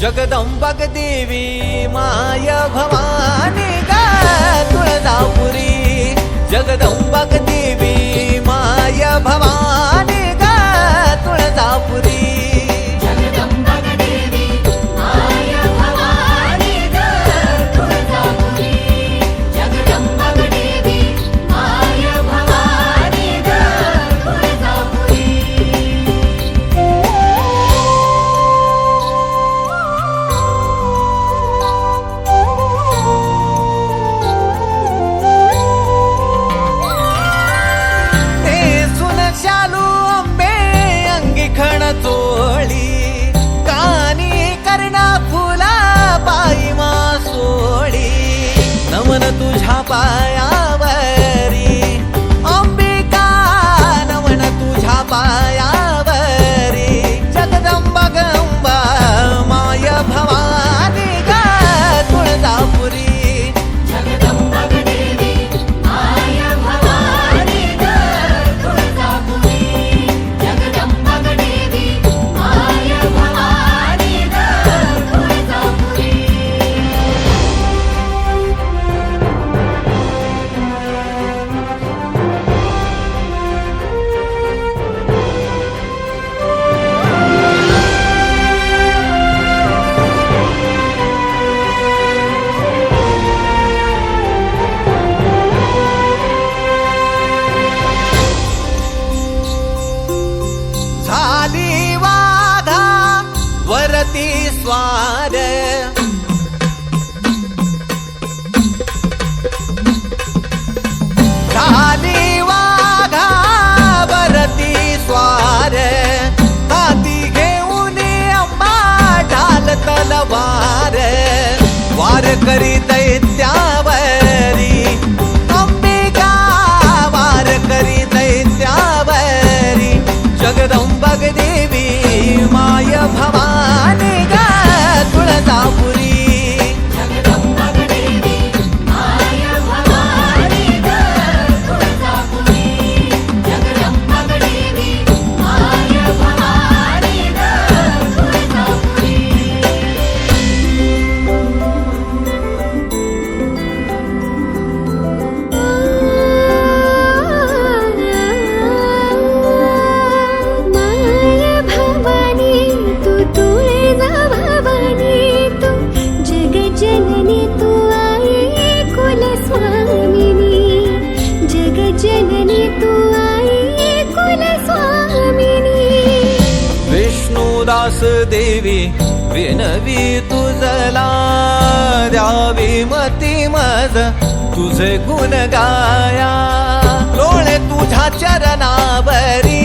जगदंबक देवी माय भवानी गा तुळजापुरी. जगदंबक देवी माय भवानी वार वार करी दैत्यावरी अंबिका वार करी दैत्यावरी जगदंबग देवी माय भव तुझे गुण गाया लोळे तुझ्या चरणावरी.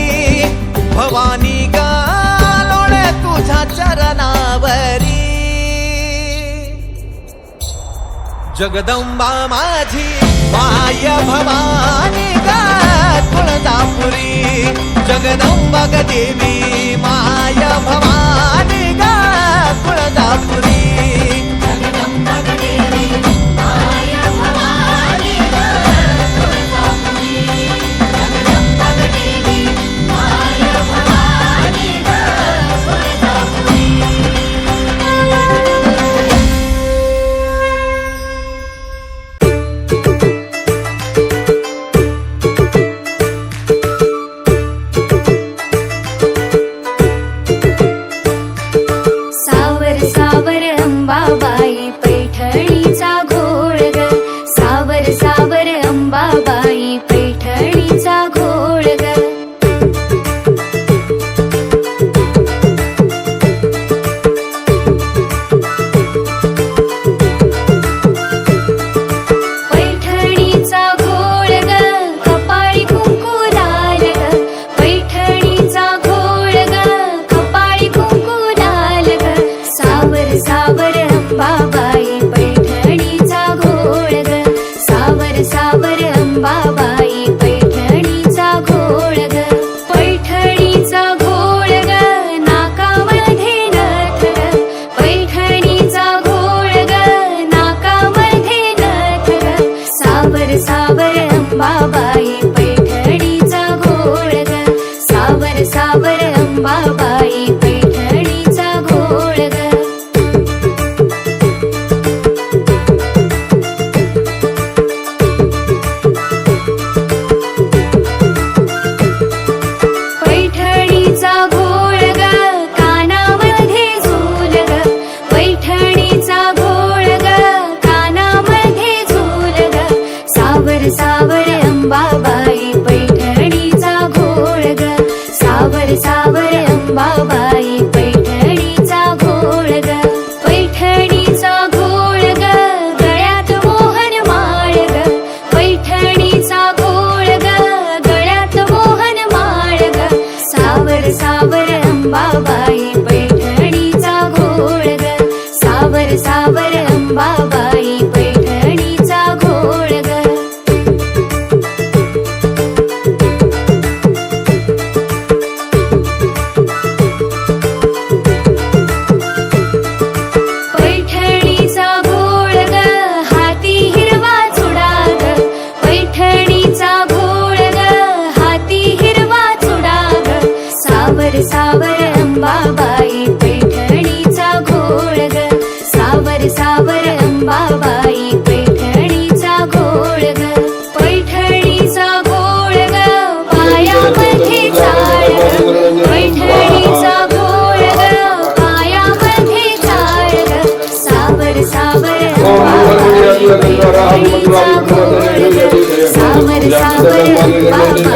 भवानी गा लोळे तुझ्या चरणावरी. जगदंबा माझी माय भवानी गा तुळजापुरी. जगदंबा ग देवी माय भवानी गा तुळजापुरी. বাবা சாமர் சாமர் பாப்பா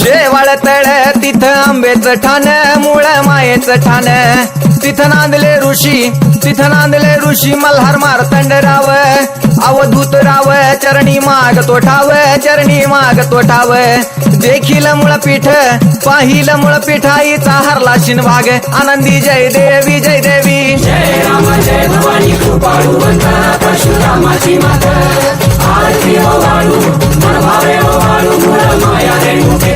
शेवाळ तळ तिथं आंबेच ठाण मुळ मायेच ठाण. तिथं नांदले ऋषी तिथं नांदले ऋषी मल्हार मारतंड राव अवधूत राव चरणी माग तो ठाव चरणी माग तो ठाव देखील मुळपीठ पाहिल मुळपीठाईचा हरला शिनभाग. आनंदी जय देवी जय देवी. जय राम जय भवानी परशुरामाची आरती मूळ माया रेणुके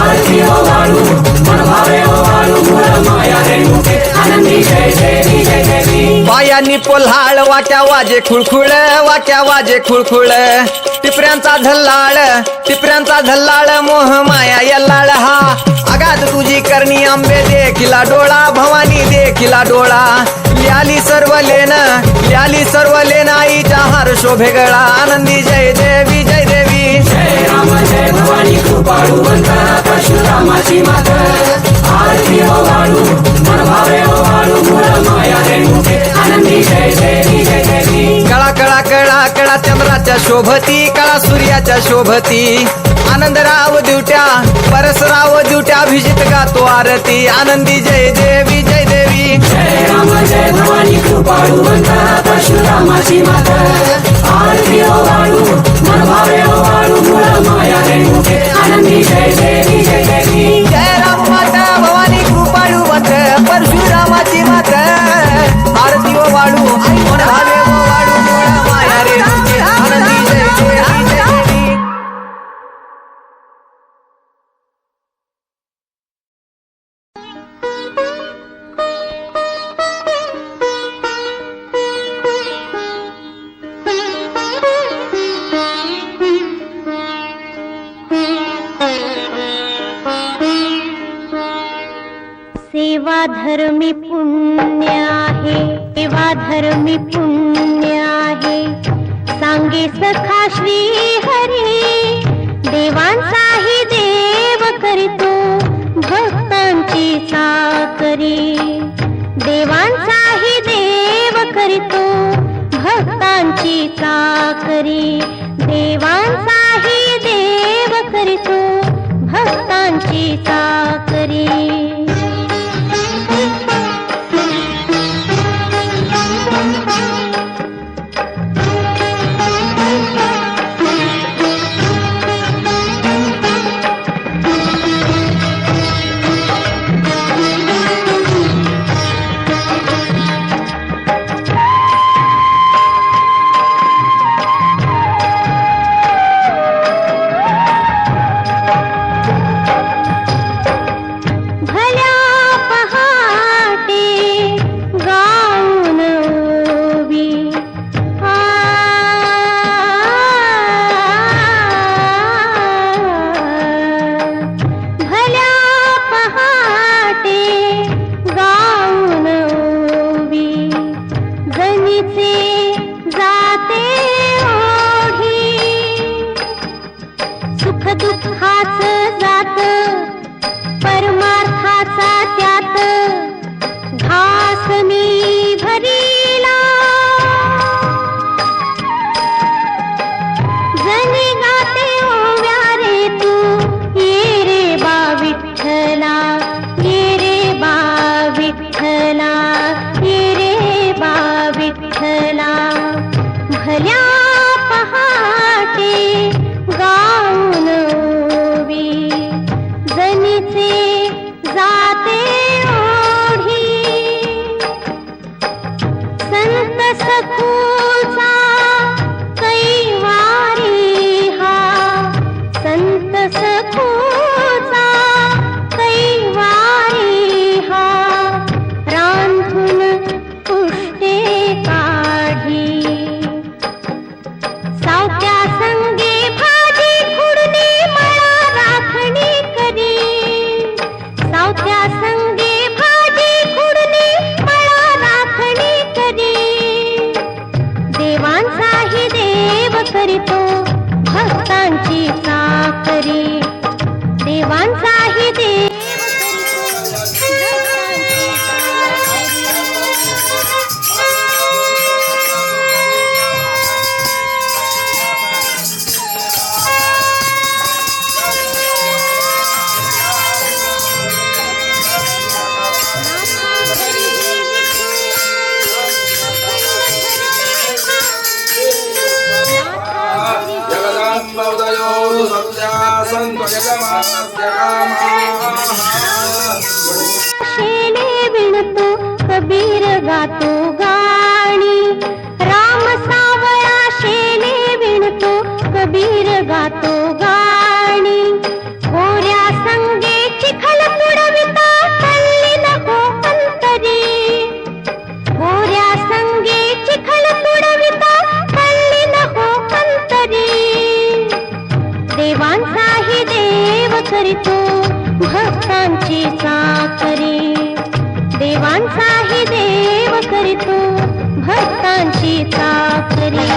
आरती ओ पायांनी पोल्हाळ वाट्या वाजे खुळखुळ वाट्या वाजे खुळखुळ. टिपऱ्यांचा झल्लाळ टिपऱ्यांचा झल्लाळ मोह माया यल्लाळ हा. आगात तुझी करणी आंबे देखिला डोळा भवानी देखिला डोळा. ल्याली सर्व लेन ल्याली सर्व लेन आईच्या हार शोभेगळा आनंदी जय देवी जय जय राम जय भवानी परशुरामाची मात आरती वाळू वाळू मूळ माया आनंदी जय जय कळा कळा कळा कळा चंद्राच्या शोभती कळा सूर्याच्या शोभती. आनंदराव दिवट्या परसराव दिवट्या अभिजित गातो आरती. आनंदी जय देवी जय देवी. जय राम जय भवानी परशुरामाची माता. आरती हो वाळू. मन भावे ओ वाळू मूळ माया रेणुके आनंदी जय देवी जय सेवा धर्मी पुण्य आहे. सेवा धर्मी पुण्य आहे. सांगे सखा श्री हरी. देवांचाही देव करतो. भक्तांची साकरी देवांचाही देव करतो. भक्तांची साकरी देवांचाही देव करतो. भक्तांची साकरी हाथ शेणे विणतो कबीर गातो. माणसाही देव करीतो भक्तांची ताकरी